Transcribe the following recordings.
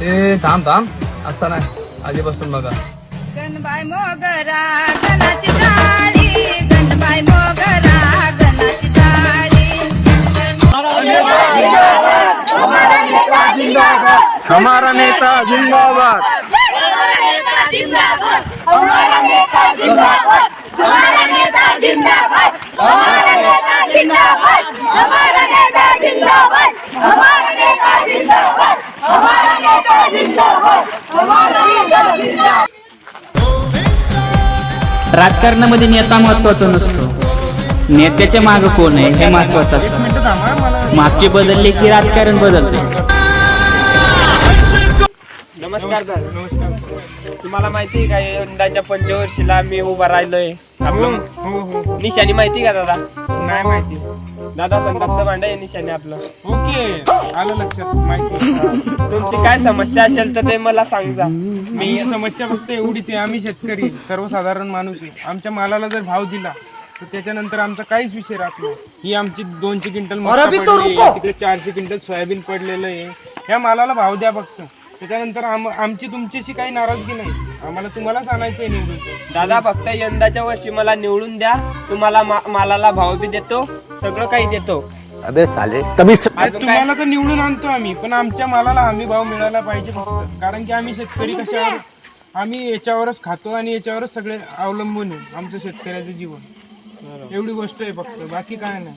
ते थांब थांब. असता नाही आधीपासून बघा. गणबाई मोगरा गणाची टाळी गणबाई मोगरा गणाची टाळी हमारा नेता जिंदाबाद। राजकारणामध्ये नेता महत्त्वाचा नसतो. नेत्याच्या मागे कोण आहे हे महत्वाचं असतं. मागचे बदलले की राजकारण बदलते. नमस्कार दादा. तुम्हाला माहिती आहे का यंदाच्या पंचवर्षीला मी उभा राहिलोय. आपलं निशाणी माहिती का दादा? नाही माहिती. दादा संतापचं भांड आहे निशाणी आपलं. ओके. आलं लक्षात. माहिती तुमची काय समस्या असेल तर ते मला सांगा. मी समस्या फक्त एवढीच आहे. आम्ही शेतकरी सर्वसाधारण माणूस आहे. आमच्या मालाला जर भाव दिला तर त्याच्यानंतर आमचा काहीच विषय राहत नाही. ही आमची दोनशे क्विंटल मका पडली आहे, तिकडे चारशे क्विंटल सोयाबीन पडलेलं आहे. ह्या मालाला भाव द्या फक्त. त्याच्यानंतर आम आमची तुमच्याशी काही नाराजगी नाही. आम्हाला तुम्हालाच आणायचं आहे निवडून. दादा फक्त यंदाच्या वर्षी मला निवडून द्या. तुम्हाला मा- मालाला भाव बी देतो सगळं काही देतो. अबे साले. तभी स- आज तुम्हाला तर निवडून आणतो आम्ही पण आमच्या मालाला हमी भाव मिळाला पाहिजे फक्त. कारण की आम्ही शेतकरी कशावर आम्ही याच्यावरच खातो आणि याच्यावरच सगळे अवलंबून आहे आमचं शेतकऱ्याचं जीवन. एवढी गोष्ट आहे फक्त बाकी काय नाही.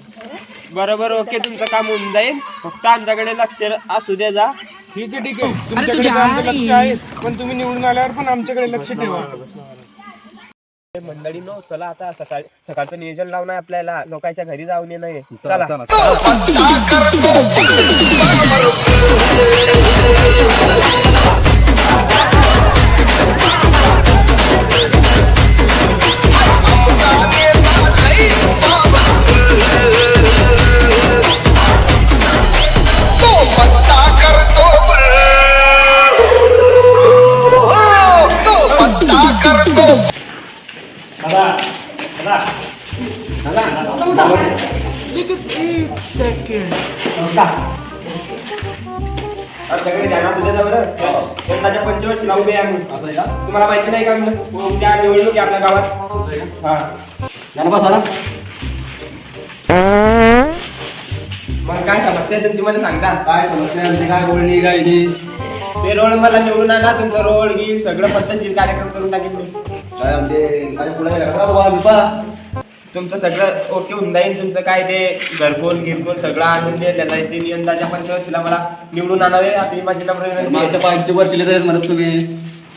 बरोबर ओके तुमचं काम होऊन जाईल. फक्त आमच्याकडे लक्ष असू दे जा. ठीक आहे ठीक आहे. तुमच्याकडे आमचं लक्ष आहे पण तुम्ही निवडून आल्यावर पण आमच्याकडे लक्ष ठेवा. मंडळी नो चला आता. सकाळ सकाळचं नियोजन लावणं आहे आपल्याला. लोकांच्या घरी जाऊन येणं आहे. चला. आमच्याकडे पंचवर्षीला उभे आहे आम्ही. तुम्हाला माहिती नाही का? त्या निवडणूक आहे आपल्या गावात. हा. मग काय समस्या आहे तुमची मला सांगता काय समस्या आमची? काय बोलणी काय ते रोड मला निवडून आणा तुमचं रोड गी सगळं पद्धतशीर कार्यक्रम करून टाकेल मी. तुमचं सगळं ओके होऊन जाईल. तुमचं काय ते घरकुल गिरकुल सगळं आणून दे. त्याचा ते यंदाच्या पंचवर्षीला मला निवडून आणावे. अशी माझी नम्र विनंती आहे. पंचवर्षीला तरी म्हणत तुम्ही.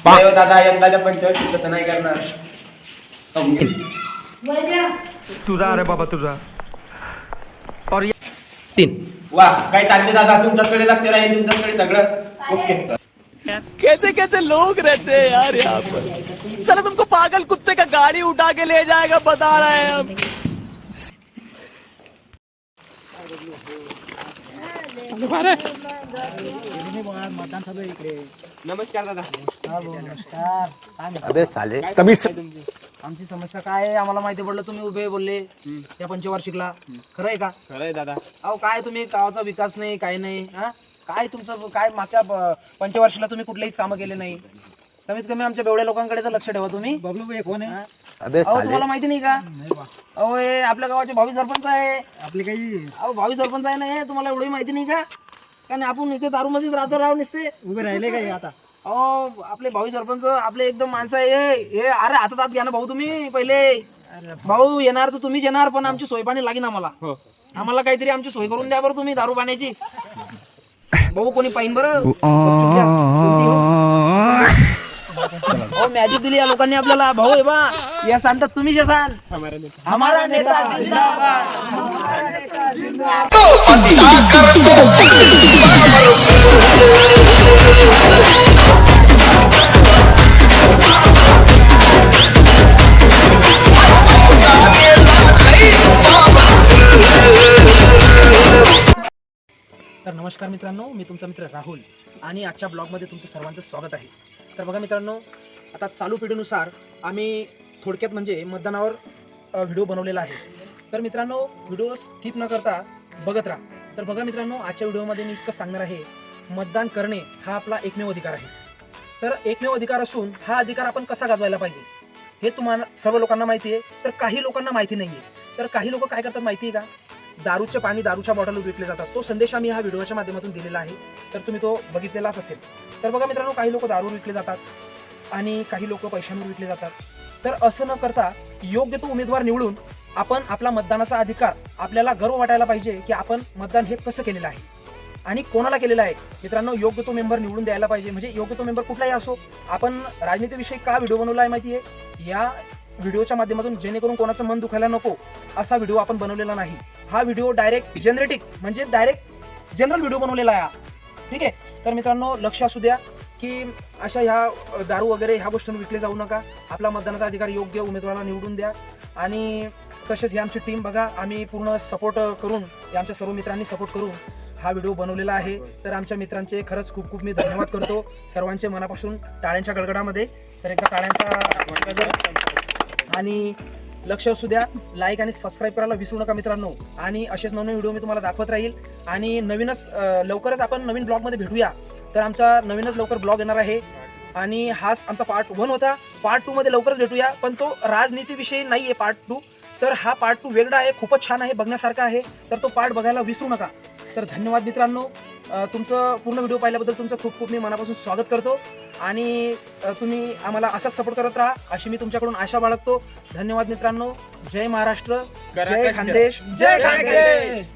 हो दादा यंदाच्या पंचवर्षी तसं नाही करणार. तुझा अरे बाबा तुझा. वा काय चालले दादा? तुमच्याकडे लक्ष राहील तुमच्याकडे सगळं. ओके कैसे कैसे लोग रहते हैं यार यहाँ पर। चलो तुमको पागल कुत्ते गाड़ी उठा के ले जाएगा बता रहे हैं हम नमस्कार दादा। अबे साले। तभी स- आमची समस्या काय आहे? आम्हाला माहिती पडलं तुम्ही उभे बोलले. या पंचवार्षिकला. खरं आहे का? खरंय दादा. अहो काय तुम्ही? गावाचा विकास नाही काय नाही हा? काय तुमचं काय मागच्या प- पंचवार्षिकला तुम्ही कुठलेच कामं केले नाही? कमीत कमी आमच्या बेवड्या लोकांकडे तर लक्ष ठेवा तुम्ही. कोण आहे? अबे अहो साले. तुम्हाला माहिती नाही का? अहो हे आपल्या गावाचे भावी सरपंच आहे. आपले काही अहो भावी सरपंच आहे ना हे तुम्हाला एवढी माहिती नाही का? कारण आपण नुसते दारू मध्येच राहतो राव नुसते. उभे राहिले काय आता? अहो आपले भावी सरपंच आपले एकदम माणसं आहे. हे हे अरे हातात हात घ्या ना भाऊ तुम्ही पहिले. भाऊ येणार तर तुम्हीच येणार पण आमची सोय पाणी लागेल आम्हाला. आम्हाला काहीतरी आमची सोय करून द्या बरं तुम्ही दारू पाण्याची. भाऊ कोणी पाहिन बरं गपचूप घ्या. कोणती हो? हो मॅजिक दिली या लोकांनी आपल्याला. भाऊ आहे बा या सांगतात तुम्ही जे हमारा हमारा नेता तर नमस्कार मित्रांनो मी तुमचा मित्र राहुल आणि आजच्या ब्लॉगमध्ये तुमचं सर्वांचं स्वागत आहे. तर बघा मित्रांनो आता चालू पिढीनुसार आम्ही थोडक्यात म्हणजे मतदानावर व्हिडिओ बनवलेला आहे. तर मित्रांनो व्हिडिओ स्किप न करता बघत राहा. तर बघा मित्रांनो आजच्या व्हिडिओमध्ये मी इतकं सांगणार आहे मतदान करणे हा आपला एकमेव अधिकार आहे. तर एकमेव अधिकार असून हा अधिकार आपण कसा गाजवायला पाहिजे हे तुम्हाला सर्व लोकांना माहिती आहे. तर काही लोकांना माहिती नाही आहे तर काही लोक काय करतात माहिती आहे का? दारूचे पाणी दारूच्या बॉटल विकले जातात. तो संदेश आम्ही ह्या व्हिडिओच्या माध्यमातून दिलेला आहे. तर तुम्ही तो बघितलेलाच असेल. तर बघा मित्रांनो काही लोक दारू विकले जातात आणि काही लोक पैशांवर विकले जातात. तर असं न करता योग्य तो उमेदवार निवडून आपण आपला मतदानाचा अधिकार आपल्याला गर्व वाटायला पाहिजे की आपण मतदान हे कसं केलेलं आहे. आणि कोणाला केलेलं आहे? मित्रांनो योग्य तो मेंबर निवडून द्यायला पाहिजे. म्हणजे योग्य तो मेंबर कुठलाही असो आपण राजनीतीविषयी का व्हिडिओ बनवला आहे माहिती आहे या व्हिडिओच्या माध्यमातून जेणेकरून कोणाचं मन दुखायला नको असा व्हिडिओ आपण बनवलेला नाही. हा व्हिडिओ डायरेक्ट जनरेटिक म्हणजे डायरेक्ट जनरल व्हिडिओ बनवलेला आहे ठीक आहे? तर मित्रांनो लक्ष असू द्या की अशा ह्या दारू वगैरे ह्या गोष्टींवर विकले जाऊ नका. आपला मतदानाचा अधिकार योग्य उमेदवाराला निवडून द्या. आणि तसेच ही आमची टीम बघा आम्ही पूर्ण सपोर्ट करून आमच्या सर्व मित्रांनी सपोर्ट करून हा व्हिडिओ बनवलेला आहे. तर आमच्या मित्रांचे खरंच खूप खूप मी धन्यवाद करतो. सर्वांचे मनापासून टाळ्यांच्या गडगडामध्ये. तर एकदा टाळ्यांचा आणि लक्ष असू द्या लाईक आणि सबस्क्राईब करायला विसरू नका मित्रांनो. आणि असेच नवीन व्हिडिओ मी तुम्हाला दाखवत राहील. आणि नवीनच लवकरच आपण नवीन ब्लॉगमध्ये भेटूया. तर आमचा नवीनच लवकर ब्लॉग येणार आहे. आणि हाच आमचा पार्ट वन होता. पार्ट टूमध्ये लवकरच भेटूया पण तो राजनीतीविषयी नाही आहे पार्ट टू तर हा पार्ट टू वेगळा आहे खूपच छान आहे बघण्यासारखा आहे. तर तो पार्ट बघायला विसरू नका. तर धन्यवाद मित्रांनो. तुमचं पूर्ण व्हिडिओ पाहिल्याबद्दल तुमचं खूप खूप मी मनापासून स्वागत करतो. आणि तुम्ही आम्हाला असाच सपोर्ट करत राहा अशी मी तुमच्याकडून आशा बाळगतो. धन्यवाद मित्रांनो. जय महाराष्ट्र. जय. खानदेश. जय खानदेश.